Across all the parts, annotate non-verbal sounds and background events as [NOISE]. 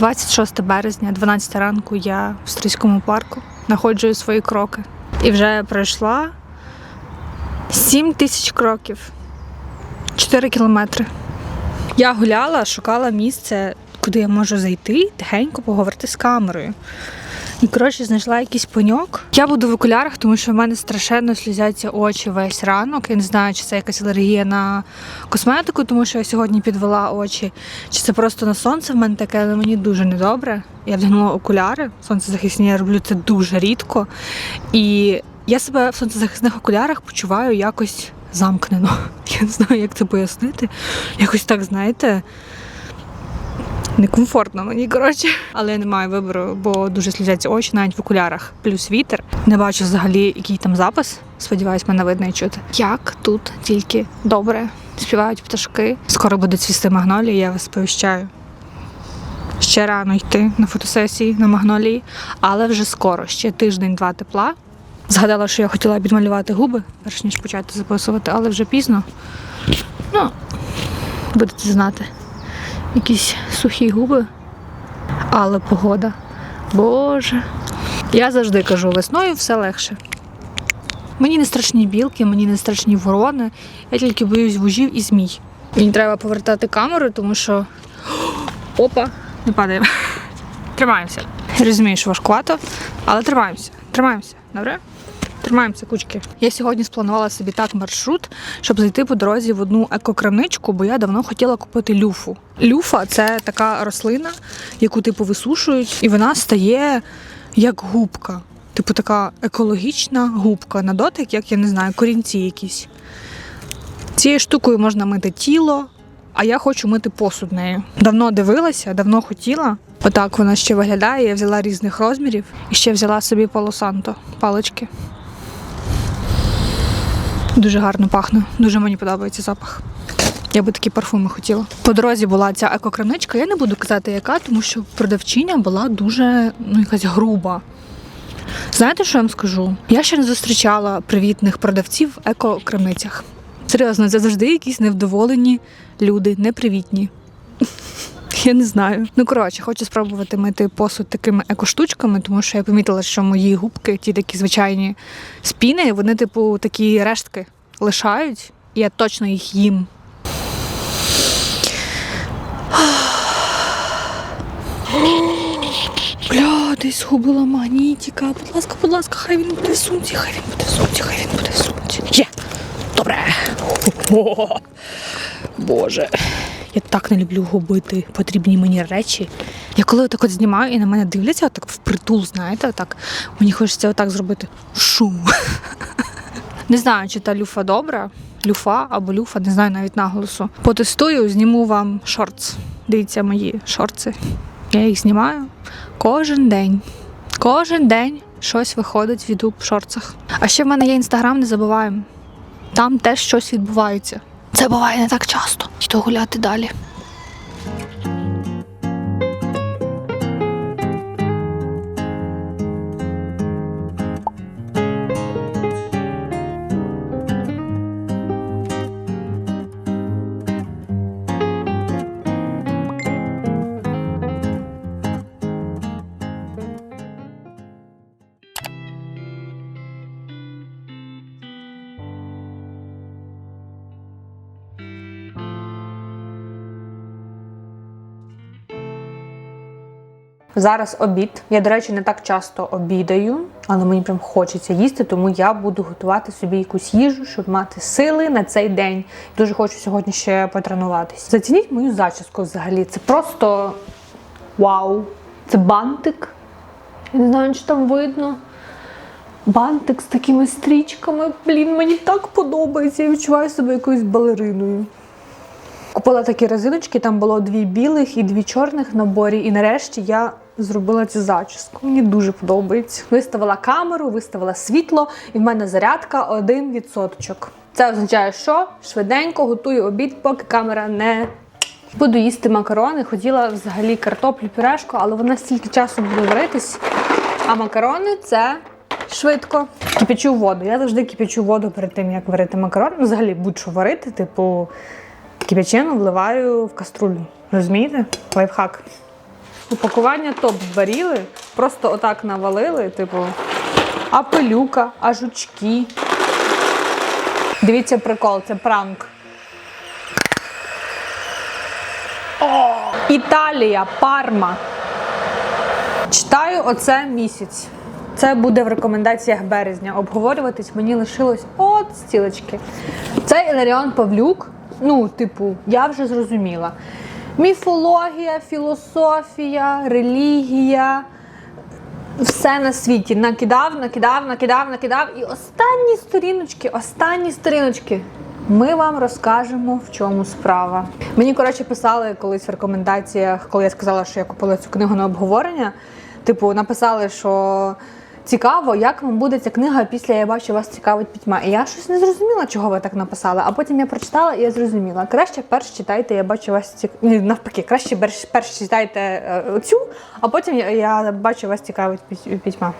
26 березня, 12 ранку, я в Стрийському парку знаходжую свої кроки. І вже пройшла 7 тисяч кроків, 4 кілометри. Я гуляла, шукала місце, куди я можу зайти, тихенько поговорити з камерою. І коротше знайшла якийсь пеньок. Я буду в окулярах, тому що в мене страшенно слізяться очі весь ранок. Я не знаю, чи це якась алергія на косметику, тому що я сьогодні підвела очі, чи це просто на сонце в мене таке, але мені дуже недобре. Я вдягнула окуляри. Сонцезахисні я роблю це дуже рідко. І я себе в сонцезахисних окулярах почуваю якось замкнено. [LAUGHS] Я не знаю, як це пояснити. Якось так, знаєте. Некомфортно мені, коротше. Але я не маю вибору, бо дуже слізяться очі навіть в окулярах. Плюс вітер. Не бачу взагалі, який там запис. Сподіваюсь, мене видно і чути. Як тут тільки добре співають пташки. Скоро буде цвісти магнолії, я вас сповіщаю. Ще рано йти на фотосесії на магнолії, але вже скоро, ще тиждень-два тепла. Згадала, що я хотіла підмалювати губи, перш ніж почати записувати, але вже пізно. Ну, будете знати якісь сухі губи, але погода. Боже. Я завжди кажу, весною все легше. Мені не страшні білки, мені не страшні ворони. Я тільки боюсь вужів і змій. Мені треба повертати камеру, тому що. [GASPS] Опа, не падаємо. [LAUGHS] Тримаємося. Розумію, що важкувато, але тримаємося. Тримаємося. Добре? Тримаємося, кучки. Я сьогодні спланувала собі так маршрут, щоб зайти по дорозі в одну екокрамничку, бо я давно хотіла купити люфу. Люфа це така рослина, яку типу висушують, і вона стає як губка. Типу така екологічна губка на дотик, як я не знаю, корінці якісь. Цією штукою можна мити тіло, а я хочу мити посуд нею. Давно дивилася, давно хотіла. Отак вона ще виглядає. Я взяла різних розмірів і ще взяла собі полосанто палички. Дуже гарно пахне, дуже мені подобається запах. Я би такі парфуми хотіла. По дорозі була ця екокрамничка. Я не буду казати, яка, тому що продавчиня була дуже ну, якась груба. Знаєте, що я вам скажу? Я ще не зустрічала привітних продавців в екокрамницях. Серйозно, це завжди якісь невдоволені люди, непривітні. [LAUGHS] Я не знаю. Ну коротше, хочу спробувати мити посуд такими екоштучками, тому що я помітила, що мої губки, ті такі звичайні з піни, вони, типу, такі рештки лишають, і я точно їх їм. [GASPS] Бля, десь згубила магнітика. Будь ласка, будь ласка, хай він буде в сумці, хай він буде в сумці, хай він буде в сумці. Є! Добре. О, Боже. Я так не люблю губити потрібні мені речі. Я коли так от знімаю і на мене дивляться, так впритул, знаєте, так мені хочеться отак зробити шу. Не знаю, чи та люфа добра, люфа або люфа, не знаю навіть наголосу. Потестую, зніму вам шортс. Дивіться мої шорти. Я їх знімаю кожен день. Кожен день щось виходить в YouTube в шорцах. А ще в мене є інстаграм, не забуваємо. Там теж щось відбувається. Це буває не так часто. Йду гуляти далі. Зараз обід. Я, до речі, не так часто обідаю, але мені прям хочеться їсти, тому я буду готувати собі якусь їжу, щоб мати сили на цей день. Дуже хочу сьогодні ще потренуватись. Зацініть мою зачіску взагалі. Це просто вау! Це бантик. Я не знаю, чи там видно. Бантик з такими стрічками. Блін, мені так подобається. Я відчуваю себе якоюсь балериною. Купила такі резиночки, там було дві білих і дві чорних наборі. І нарешті я зробила цю зачіску. Мені дуже подобається. Виставила камеру, виставила світло, і в мене зарядка один відсоточок. Це означає, що швиденько готую обід, поки камера не. Буду їсти макарони. Хотіла взагалі картоплю пюрешку, але вона стільки часу буде варитись. А макарони це швидко. Кипячу воду. Я завжди кипячу воду перед тим, як варити макарони. Ну, Взагалі будь-що варити, типу кипячену вливаю в каструлю. Розумієте? Лайфхак. Упакування топ баріли, просто отак навалили, типу, а пилюка, а жучки. Дивіться прикол, це пранк. О! Італія, Парма. Читаю оце місяць. Це буде в рекомендаціях березня. Обговорюватись мені лишилось от стілечки. Це Іларіон Павлюк. Ну, типу, я вже зрозуміла. Міфологія, філософія, релігія. Все на світі накидав, накидав, накидав, накидав. І останні сторіночки, останні сторіночки. Ми вам розкажемо, в чому справа. Мені, коротше, писали колись в рекомендаціях, коли я сказала, що я купила цю книгу на обговорення. Типу, написали, що цікаво, як вам буде ця книга після я бачу, вас цікавить пітьма. І я щось не зрозуміла, чого ви так написали. А потім я прочитала і я зрозуміла. Краще перш читайте, я бачу вас цік... Навпаки, краще перш, перш читайте е, оцю, а потім я бачу, вас цікавить пітьма.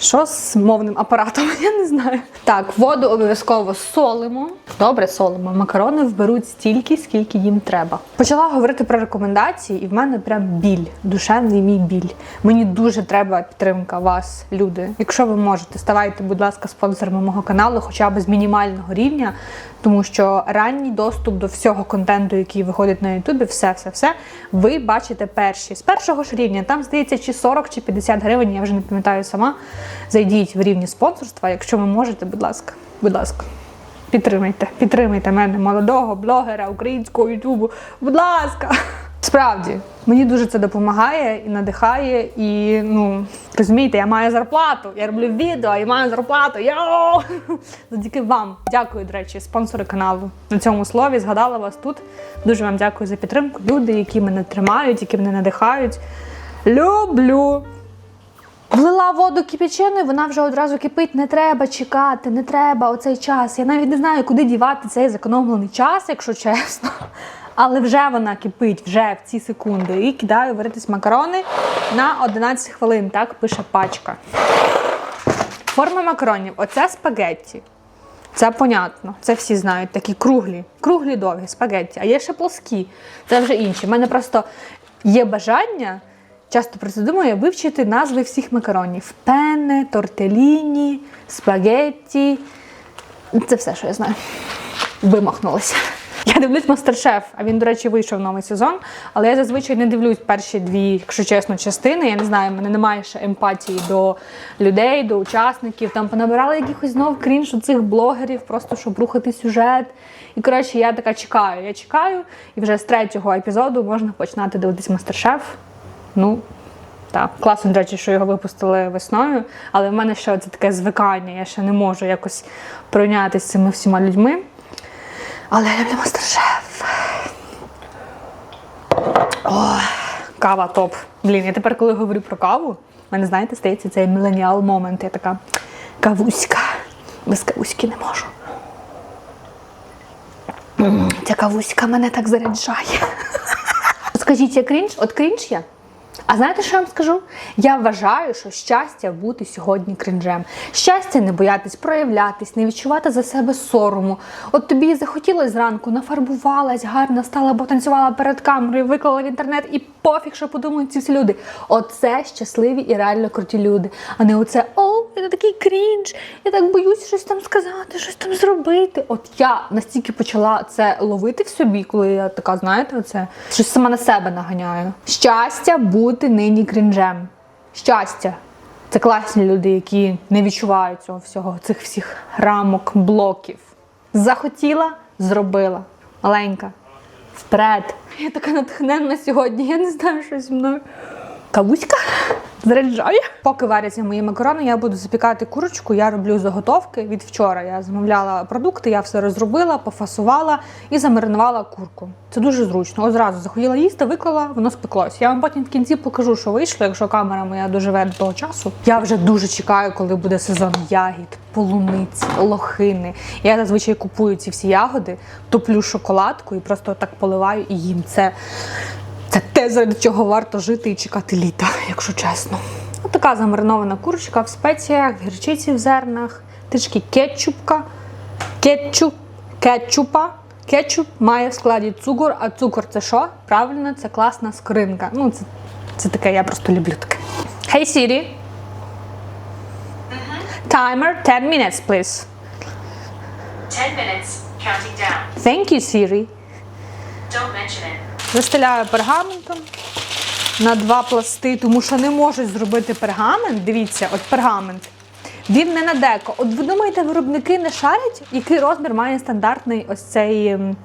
Що з мовним апаратом? [LAUGHS] Я не знаю. Так, воду обов'язково солимо. Добре, солимо. Макарони вберуть стільки, скільки їм треба. Почала говорити про рекомендації, і в мене прям біль, душевний мій біль. Мені дуже треба підтримка вас, люди. Якщо ви можете, ставайте, будь ласка, спонсорами мого каналу, хоча б з мінімального рівня, тому що ранній доступ до всього контенту, який виходить на Ютубі, все, все, все, ви бачите перші з першого ж рівня. Там здається, чи 40, чи 50 гривень, я вже не пам'ятаю сама. Зайдіть в рівні спонсорства. Якщо ви можете, будь ласка, будь ласка. Підтримайте, підтримайте мене, молодого блогера українського ютубу. Будь ласка. Справді, мені дуже це допомагає і надихає. І ну розумієте, я маю зарплату. Я роблю відео і маю зарплату. Йоу! [LAUGHS] Завдяки вам. Дякую, до речі, спонсори каналу. На цьому слові згадала вас тут. Дуже вам дякую за підтримку. Люди, які мене тримають, які мене надихають. Люблю. Влила воду кипяченою, вона вже одразу кипить. Не треба чекати, не треба оцей час. Я навіть не знаю, куди дівати цей зекономлений час, якщо чесно. Але вже вона кипить, вже в ці секунди. І кидаю варитись макарони на 11 хвилин. Так пише пачка. Форма макаронів. Оце спагетті. Це понятно, це всі знають, такі круглі, круглі довгі спагетті, а є ще плоскі. Це вже інші. У мене просто є бажання, часто про це думаю, вивчити назви всіх макаронів: пене, тортеліні, спагетті. Це все, що я знаю. Вимахнулася. Я дивлюсь мастер-шеф, а він, до речі, вийшов новий сезон. Але я зазвичай не дивлюсь перші дві, якщо чесно, частини. Я не знаю, в мене немає ще емпатії до людей, до учасників. Там понабирали якихось знов крінж у цих блогерів, просто щоб рухати сюжет. І коротше, я така чекаю. Я чекаю, і вже з третього епізоду можна починати дивитись мастер-шеф. Ну, так, класно, до речі, що його випустили весною, але в мене ще це таке звикання, я ще не можу якось пройнятися цими всіма людьми. Але я люблю мастер-шеф. О, кава топ. Блін, я тепер, коли говорю про каву, в мене, знаєте, стається цей міленіал момент. Я така кавуська. Без кавуськи не можу. Ця кавуська мене так заряджає. Скажіть, я крінж? От крінж я? А знаєте, що я вам скажу? Я вважаю, що щастя бути сьогодні кринжем. Щастя не боятись проявлятись, не відчувати за себе сорому. От тобі захотілося зранку, нафарбувалась, гарна стала, потанцювала перед камерою, виклала в інтернет і пофіг, що подумають ці всі люди. Оце щасливі і реально круті люди. А не оце о, я такий крінж, я так боюся щось там сказати, щось там зробити. От я настільки почала це ловити в собі, коли я така, знаєте, оце щось сама на себе наганяю. Щастя бути нині крінжем. Щастя. Це класні люди, які не відчувають цього всього, цих всіх рамок, блоків. Захотіла, зробила. Маленька. Вперед. Я така натхненна сьогодні. Я не знаю, що зі мною. Кавуська заряджає. Поки варяться мої макарони, я буду запікати курочку. Я роблю заготовки від вчора. Я замовляла продукти, я все розробила, пофасувала і замаринувала курку. Це дуже зручно. Одразу захотіла їсти, виклала, воно спеклось. Я вам потім в кінці покажу, що вийшло, якщо камера моя доживе до того часу. Я вже дуже чекаю, коли буде сезон ягід, полуниці, лохини. Я зазвичай купую ці всі ягоди, топлю шоколадку і просто так поливаю і їм. Це це те, заради чого варто жити і чекати літа, якщо чесно. Ось така замаринована курочка в спеціях, в гірчиці в зернах, трішки кетчупка, кетчуп, кетчупа. Кетчуп має в складі цукор, а цукор це що? Правильно, це класна скринка. Ну, це Це таке, я просто люблю таке. Hey Siri. Timer 10 minutes, please. 10 minutes, counting down. Thank you, Siri. Don't mention it. Застеляю пергаментом на два пласти, тому що не можуть зробити пергамент. Дивіться, от пергамент. Він не на деко. От ви думаєте, виробники не шарять, який розмір має стандартний ось цей ем,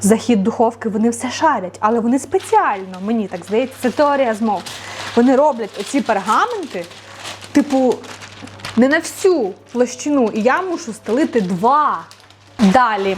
захід духовки? Вони все шарять, але вони спеціально, мені так здається, це теорія змов. Вони роблять оці пергаменти, типу, не на всю площину, і я мушу стелити два. Далі.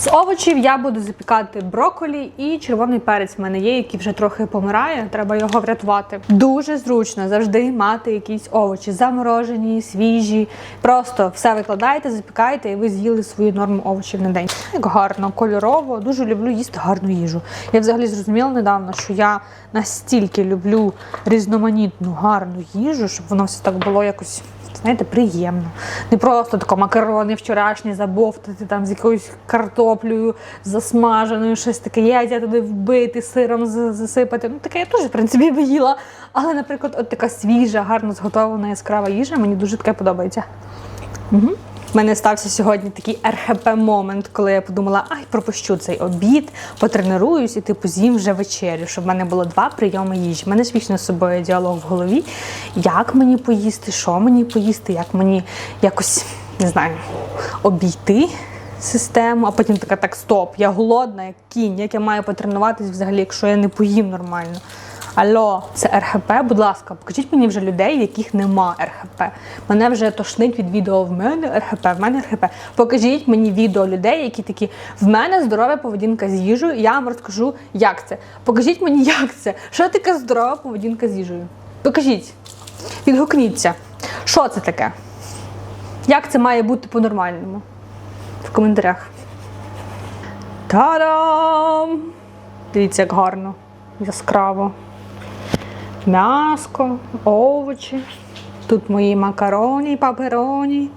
З овочів я буду запікати брокколі і червоний перець в мене є, який вже трохи помирає, треба його врятувати. Дуже зручно завжди мати якісь овочі, заморожені, свіжі. Просто все викладаєте, запікаєте, і ви з'їли свою норму овочів на день. Як гарно, кольорово, дуже люблю їсти гарну їжу. Я взагалі зрозуміла недавно, що я настільки люблю різноманітну гарну їжу, щоб воно все так було якось знаєте, приємно. Не просто тако макарони вчорашні забовтати там з якоюсь картоплею засмаженою, щось таке яйця туди вбити, сиром засипати. Ну таке я теж, в принципі, би їла. Але, наприклад, от така свіжа, гарно зготовлена яскрава їжа, мені дуже таке подобається. Угу. У мене стався сьогодні такий РХП-момент, коли я подумала, ай, пропущу цей обід, потренуюсь і типу з'їм вже вечерю, щоб в мене було два прийоми їжі. У мене ж з собою діалог в голові. Як мені поїсти, що мені поїсти, як мені якось не знаю, обійти систему, а потім така так, стоп, я голодна, як кінь, як я маю потренуватись взагалі, якщо я не поїм нормально. Алло, це РХП, будь ласка, покажіть мені вже людей, в яких нема РХП. Мене вже тошнить від відео в мене РХП, в мене РХП. Покажіть мені відео людей, які такі в мене здорова поведінка з їжею, я вам розкажу, як це. Покажіть мені, як це. Що таке здорова поведінка з їжею? Покажіть, відгукніться. Що це таке? Як це має бути по-нормальному? В коментарях. Та-дам! Дивіться, як гарно, яскраво. М'яско, овочі. Тут мої макароні, папероні.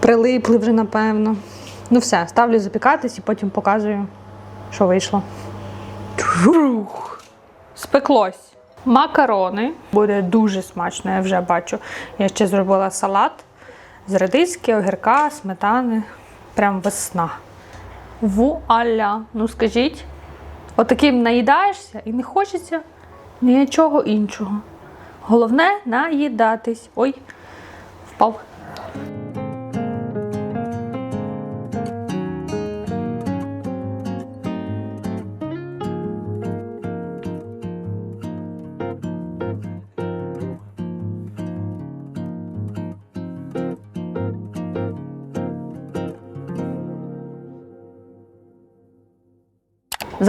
Прилипли вже, напевно. Ну все, ставлю запікатись і потім показую, що вийшло. Чух. Спеклось. Макарони. Буде дуже смачно, я вже бачу. Я ще зробила салат з редиски, огірка, сметани. Прям весна. Вуаля! Ну скажіть, отаким наїдаєшся і не хочеться нічого іншого. Головне наїдатись. Ой, впав.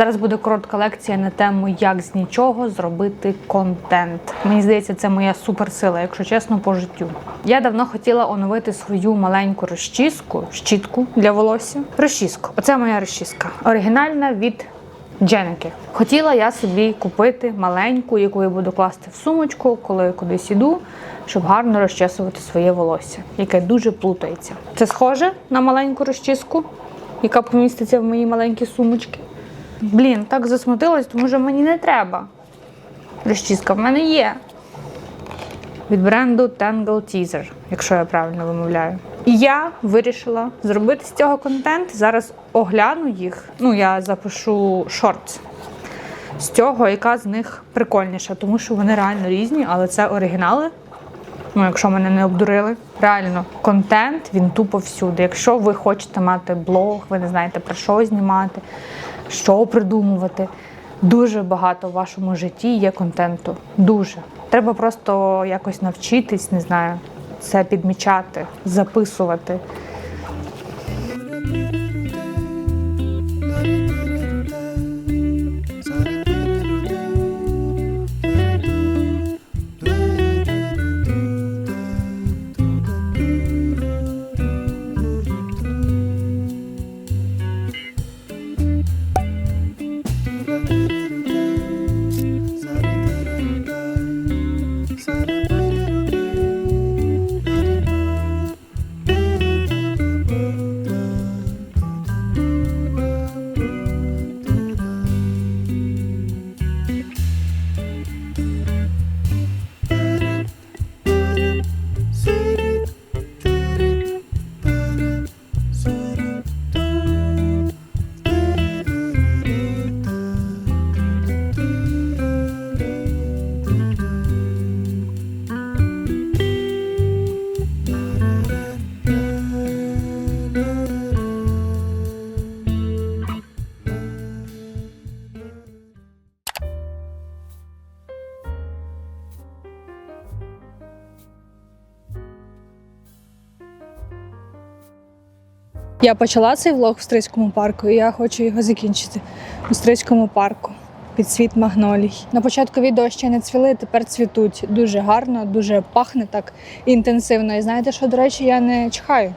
Зараз буде коротка лекція на тему, як з нічого зробити контент. Мені здається, це моя суперсила, якщо чесно, по життю. Я давно хотіла оновити свою маленьку розчіску, щітку для волосся. Розчіску. Оце моя розчіска. Оригінальна від Дженеки. Хотіла я собі купити маленьку, яку я буду класти в сумочку, коли я кудись іду, щоб гарно розчесувати своє волосся, яке дуже плутається. Це схоже на маленьку розчіску, яка поміститься в моїй маленькій сумочці. Блін, так засмутилась, тому що мені не треба. Розчіска в мене є. Від бренду Tangle Teaser, якщо я правильно вимовляю. І я вирішила зробити з цього контент. Зараз огляну їх. Ну, я запишу шорт з цього, яка з них прикольніша, тому що вони реально різні, але це оригінали. Ну, якщо мене не обдурили. Реально, контент він тупо всюди. Якщо ви хочете мати блог, ви не знаєте про що знімати, що придумувати. Дуже багато в вашому житті є контенту. Дуже. Треба просто якось навчитись, не знаю, це підмічати, записувати. Я почала цей влог в Стрийському парку, і я хочу його закінчити у Стрийському парку. Під світ магнолій. На початку відео ще не цвіли, тепер цвітуть дуже гарно, дуже пахне так інтенсивно. І знаєте, що, до речі, я не чхаю.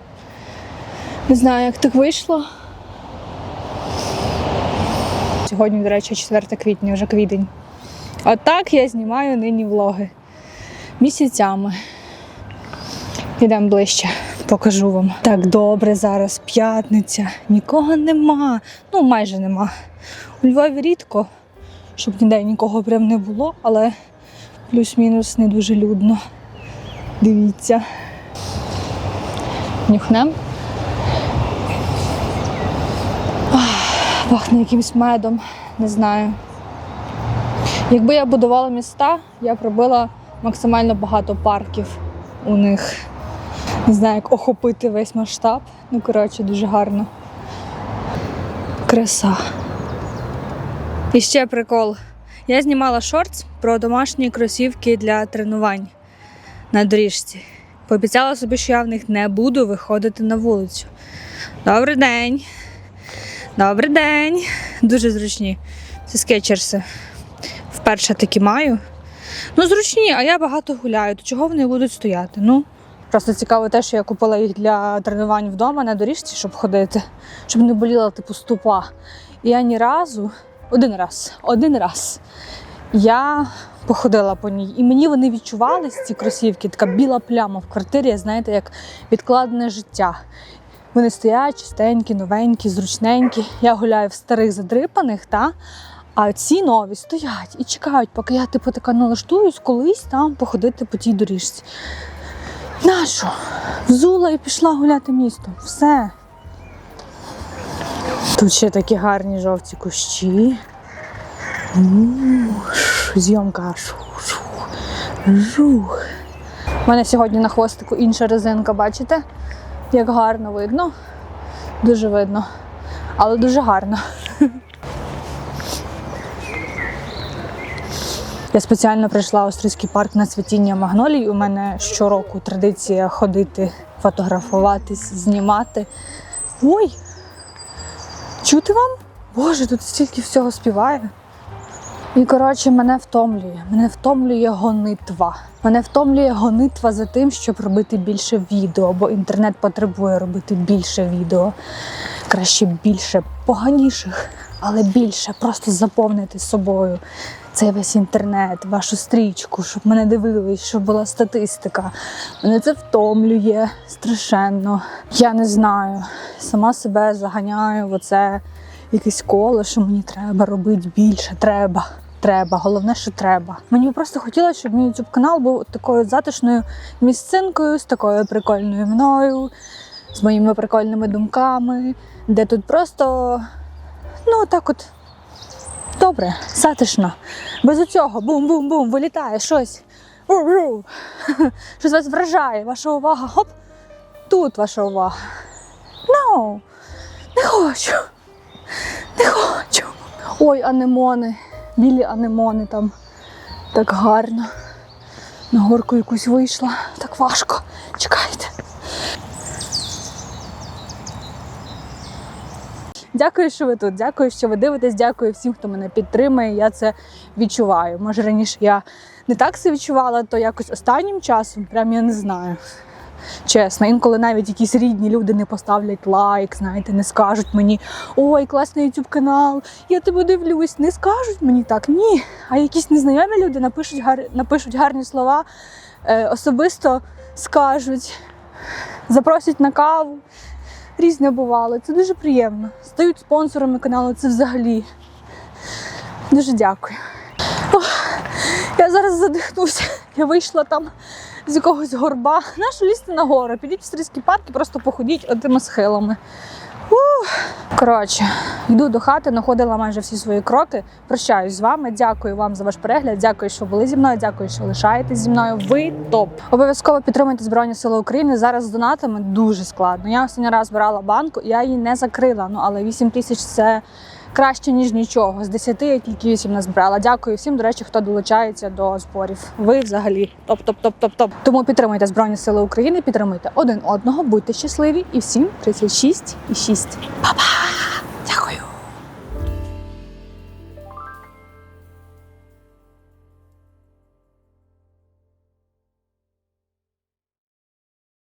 Не знаю, як так вийшло. Сьогодні, до речі, 4 квітня, вже квітень. Отак я знімаю нині влоги місяцями. Йдемо ближче, покажу вам. Так добре, зараз п'ятниця, нікого нема. Ну, майже нема. У Львові рідко, щоб ніде нікого прям не було, але плюс-мінус не дуже людно. Дивіться. Нюхнем. Пахне якимсь медом, не знаю. Якби я будувала міста, я б робила максимально багато парків у них. Не знаю, як охопити весь масштаб. Ну, коротше, дуже гарно. Краса. І ще прикол. Я знімала шортс про домашні кросівки для тренувань на доріжці. Пообіцяла собі, що я в них не буду виходити на вулицю. Добрий день. Добрий день. Дуже зручні. Це скетчерси. Вперше такі маю. Ну, зручні, а я багато гуляю. То чого вони будуть стояти? Ну, просто цікаво те, що я купила їх для тренувань вдома на доріжці, щоб ходити, щоб не боліла типу ступа. І я ні разу, один раз, один раз я походила по ній. І мені вони відчувались, ці кросівки, така біла пляма в квартирі, знаєте, як відкладене життя. Вони стоять чистенькі, новенькі, зручненькі. Я гуляю в старих задрипаних, та? а ці нові стоять і чекають, поки я типу така налаштуюсь колись там походити по тій доріжці. Нащо? Взула і пішла гуляти містом. Все. Тут ще такі гарні жовті кущі. Зйомка. Жух. У мене сьогодні на хвостику інша резинка, бачите? Як гарно видно. Дуже видно. Але дуже гарно. Я спеціально прийшла в Остризький парк на цвітіння магнолій. У мене щороку традиція ходити, фотографуватись, знімати. Ой! Чути вам? Боже, тут стільки всього співає. І коротше, мене втомлює. Мене втомлює гонитва. Мене втомлює гонитва за тим, щоб робити більше відео, бо інтернет потребує робити більше відео. Краще більше, поганіших, але більше. Просто заповнити собою цей весь інтернет, вашу стрічку, щоб мене дивились, щоб була статистика. Мене це втомлює страшенно. Я не знаю. Сама себе заганяю в оце якесь коло, що мені треба робити більше. Треба. Треба, головне, що треба. Мені просто хотілося, щоб мій youtube канал був такою затишною місцинкою, з такою прикольною мною, з моїми прикольними думками, де тут просто ну так от добре, затишно. Без оцього бум-бум-бум, вилітає щось. Ру-ру. [LAUGHS] Щось вас вражає, ваша увага. Хоп! Тут ваша увага. No, не хочу. Не хочу. Ой, анемони. Білі анемони там. Так гарно. На горку якусь вийшла. Так важко. Чекайте. Дякую, що ви тут. Дякую, що ви дивитесь. Дякую всім, хто мене підтримує. Я це відчуваю. Може, раніше я не так це відчувала, то якось останнім часом, прям я не знаю. Чесно, інколи навіть якісь рідні люди не поставлять лайк, знаєте, не скажуть мені ой, класний YouTube канал, я тебе дивлюсь. Не скажуть мені так, ні. А якісь незнайомі люди напишуть, гар... напишуть гарні слова, е, особисто скажуть, запросять на каву. Різне бувало. Це дуже приємно. Стають спонсорами каналу, це взагалі. Дуже дякую. Ох, я зараз задихнуся. [LAUGHS] Я вийшла там з якогось горба. Нащо лізти на гору? Підіть в стрільський парк і просто походіть отими схилами. Коротше, йду до хати, находила майже всі свої кроки. Прощаюсь з вами. Дякую вам за ваш перегляд. Дякую, що були зі мною. Дякую, що лишаєтесь зі мною. Ви топ. Обов'язково підтримуйте Збройні Сили України. Зараз з донатами дуже складно. Я останній раз брала банку, я її не закрила. Ну але 8 тисяч це краще ніж нічого. З 10 я тільки 8 назбирала. Дякую всім, до речі, хто долучається до зборів. Ви взагалі топ, топ, топ, топ, топ. Тому підтримуйте Збройні Сили України, підтримуйте один одного, будьте щасливі і всім 36 і 6. Па-па!